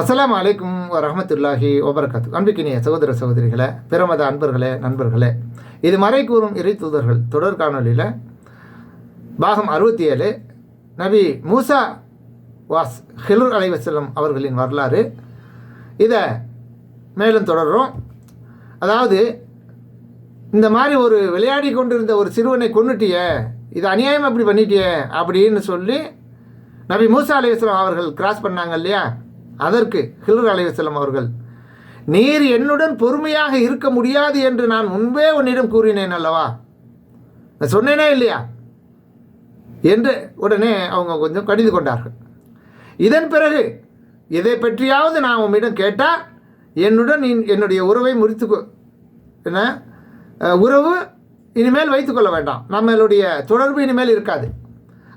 அஸ்லாம் அலைக்கும் ரஹமத்துல்லாஹி வபரகாத்து அன்பிக்கினிய சகோதர சகோதரிகளே பிரமத அன்பர்களே நண்பர்களே இது மறை கூறும் இறை தூதர்கள் தொடர் காணொலியில் பாகம் அறுபத்தி ஏழு நபி மூசா வாஸ் ஹிலுர் அலைவசல்லம் அவர்களின் வரலாறு. இதை மேலும் தொடர்கிறோம் அதாவது இந்த மாதிரி ஒரு விளையாடி கொண்டிருந்த ஒரு சிறுவனை கொன்னுட்டியே இது அநியாயம் அப்படி பண்ணிட்டியே அப்படின்னு சொல்லி நபி மூசா அலைவசலம் அவர்கள் கிராஸ் பண்ணாங்க இல்லையா? அதற்கு ஹிலர் அலைவசலம் அவர்கள் நீர் என்னுடன் பொறுமையாக இருக்க முடியாது என்று நான் முன்பே உன்னிடம் கூறினேன் அல்லவா? நான் சொன்னேனே இல்லையா? என்று உடனே அவங்க கொஞ்சம் கடிந்து கொண்டார்கள். இதன் பிறகு இதை பற்றியாவது நான் உம்மிடம் கேட்டால் என்னுடன் என்னுடைய உறவை முறித்து என்ன உறவு இனிமேல் வைத்துக்கொள்ள வேண்டாம். நம்மளுடைய தொடர்பு இனிமேல் இருக்காது.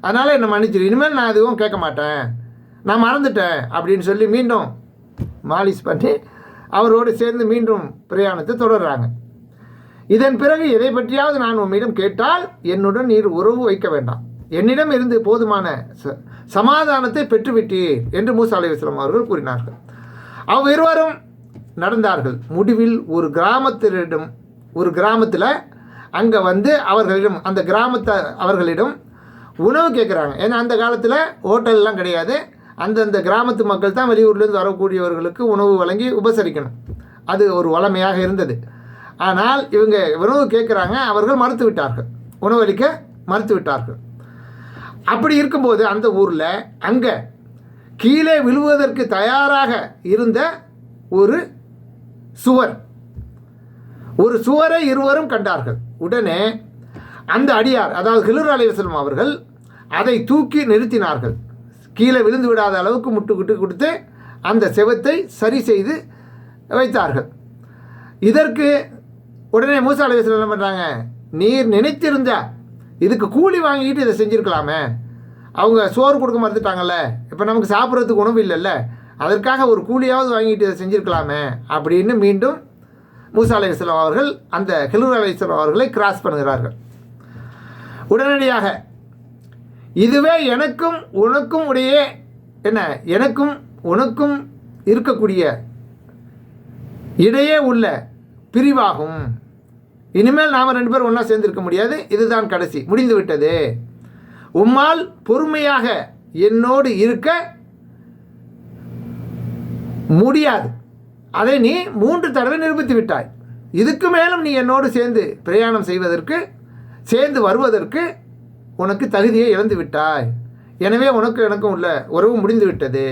அதனால் என்னை மன்னிச்சிரு இனிமேல் நான் எதுவும் கேட்க மாட்டேன். நான் மறந்துட்டேன் அப்படின்னு சொல்லி மீண்டும் மாலிஷ் பண்ணி அவரோடு சேர்ந்து மீண்டும் பிரயாணத்தை தொடர்றாங்க. இதன் பிறகு எதை பற்றியாவது நான் உம்மிடம் கேட்டால் என்னுடன் நீர் உறவு வைக்க வேண்டாம். என்னிடம் இருந்து போதுமான ச- சமாதானத்தை பெற்றுவிட்டீர் என்று மூசா அலைவாஸ்லாம் அவர்கள் கூறினார்கள். அவ்விருவரும் நடந்தார்கள். முடிவில் ஒரு கிராமத்தினரிடம் ஒரு கிராமத்தில் அங்கே வந்து அவர்களிடம் அந்த கிராமத்தை அவர்களிடம் உணவு கேட்குறாங்க ஏன்னா அந்த காலத்தில் ஹோட்டல்லாம் கிடையாது. அந்தந்த கிராமத்து மக்கள் தான் வெளியூர்லேருந்து வரக்கூடியவர்களுக்கு உணவு வழங்கி உபசரிக்கணும். அது ஒரு வளமையாக இருந்தது. ஆனால் இவங்க உணவு கேட்குறாங்க அவர்கள் மறுத்து விட்டார்கள் உணவளிக்க மறுத்து விட்டார்கள் அப்படி இருக்கும்போது அந்த ஊரில் அங்கே கீழே விழுவதற்கு தயாராக இருந்த ஒரு சுவர். ஒரு சுவரை இருவரும் கண்டார்கள். உடனே அந்த அடியார் அதாவது ஹிலுர் அலைவசலம் அவர்கள் அதை தூக்கி நிறுத்தினார்கள். கீழே விழுந்து விடாத அளவுக்கு முட்டுக்கிட்டு கொடுத்து அந்த செவத்தை சரி செய்து வைத்தார்கள். இதற்கு உடனே மூசா அலைவசலம் என்ன பண்ணுறாங்க நீர் நினைத்திருந்தா இதுக்கு கூலி வாங்கிட்டு இதை செஞ்சுருக்கலாமே. அவங்க சோறு கொடுக்க மறுத்துட்டாங்கல்ல. இப்போ நமக்கு சாப்பிட்றதுக்கு உணவு இல்லைல்ல. அதற்காக ஒரு கூலியாவது வாங்கிட்டு இதை செஞ்சுருக்கலாமே அப்படின்னு மீண்டும் மூசா அலைவசலம் அவர்கள் அந்த ஹெலூர் அலைவசலம் அவர்களை கிராஸ் பண்ணுகிறார்கள். உடனடியாக இதுவே எனக்கும் உனக்கும் உடைய என்ன எனக்கும் உனக்கும் இருக்கக்கூடிய இடையே உள்ள பிரிவாகும். இனிமேல் நாம் ரெண்டு பேரும் ஒன்றா சேர்ந்திருக்க முடியாது. இதுதான் கடைசி. முடிந்து விட்டது உம்மால் பொறுமையாக என்னோடு இருக்க முடியாது. அதை நீ மூன்று தடவை நிரூபித்து விட்டாய். இதுக்கு மேலும் நீ என்னோடு சேர்ந்து பிரயாணம் செய்வதற்கு சேர்ந்து வருவதற்கு உனக்கு தகுதியை இழந்து விட்டாய் எனவே உனக்கு எனக்கும் உள்ள உறவு முடிந்து விட்டது